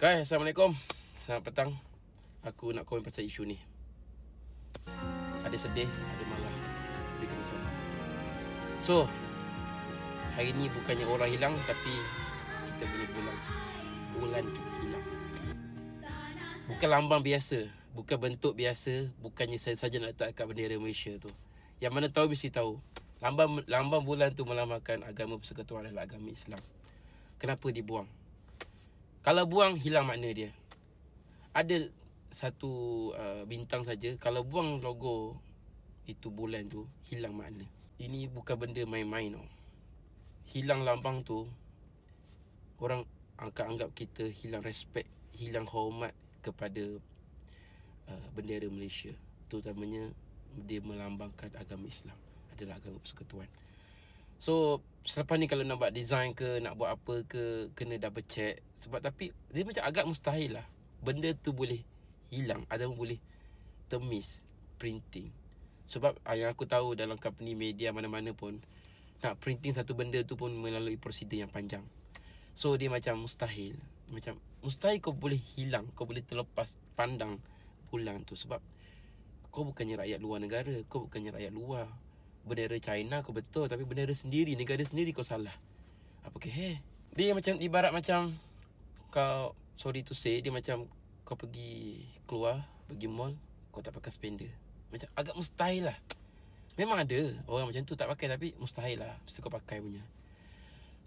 Guys, Assalamualaikum. Selamat petang. Aku nak komen pasal isu ni. Ada sedih, ada marah. Tapi kena sabar So Hari ni bukannya orang hilang Tapi Kita punya bulan Bulan kita hilang. Bukan lambang biasa Bukan bentuk biasa Bukannya saya saja nak letak kat bendera Malaysia tu. Yang mana tahu mesti tahu. Lambang lambang bulan tu melambangkan agama persekutuan adalah agama Islam. Kenapa dibuang? Kalau buang hilang makna dia. Ada satu uh, bintang saja kalau buang logo itu bulan tu hilang makna. Ini bukan benda main-main tau. Hilang lambang tu orang akan anggap kita hilang respect, hilang hormat kepada uh, bendera Malaysia. Terutamanya dia melambangkan agama Islam adalah agama persekutuan. So selepas ni kalau nak buat design ke Nak buat apa ke Kena double check. Sebab tapi Dia macam agak mustahil lah. Benda tu boleh hilang Ataupun boleh Temis Printing. Sebab ah, yang aku tahu Dalam company media mana-mana pun Nak printing satu benda tu pun Melalui prosedur yang panjang. So dia macam mustahil. Macam Mustahil kau boleh hilang Kau boleh terlepas Pandang Bulan tu. Sebab Kau bukannya rakyat luar negara Kau bukannya rakyat luar bendera China kau betul tapi bendera sendiri negara sendiri kau salah. Apa ke hey? Dia macam ibarat macam kau sorry to say dia macam kau pergi keluar pergi mall kau tak pakai spender. Macam agak mustahil lah. Memang ada orang macam tu tak pakai tapi mustahil lah mesti kau pakai punya.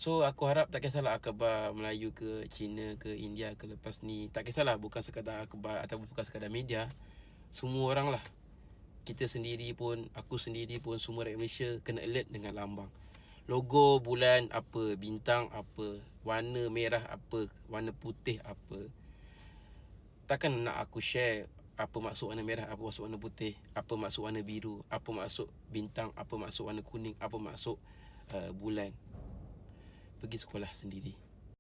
So aku harap tak kisahlah akhbar Melayu ke China ke India ke lepas ni Tak kisahlah bukan sekadar akhbar ataupun bukan sekadar media Semua orang lah kita sendiri pun aku sendiri pun semua rakyat Malaysia kena alert dengan lambang. Logo bulan apa bintang apa warna merah apa warna putih apa. Takkan nak aku share apa maksud warna merah apa maksud warna putih apa maksud warna biru apa maksud bintang apa maksud warna kuning apa maksud uh, bulan. Pergi sekolah sendiri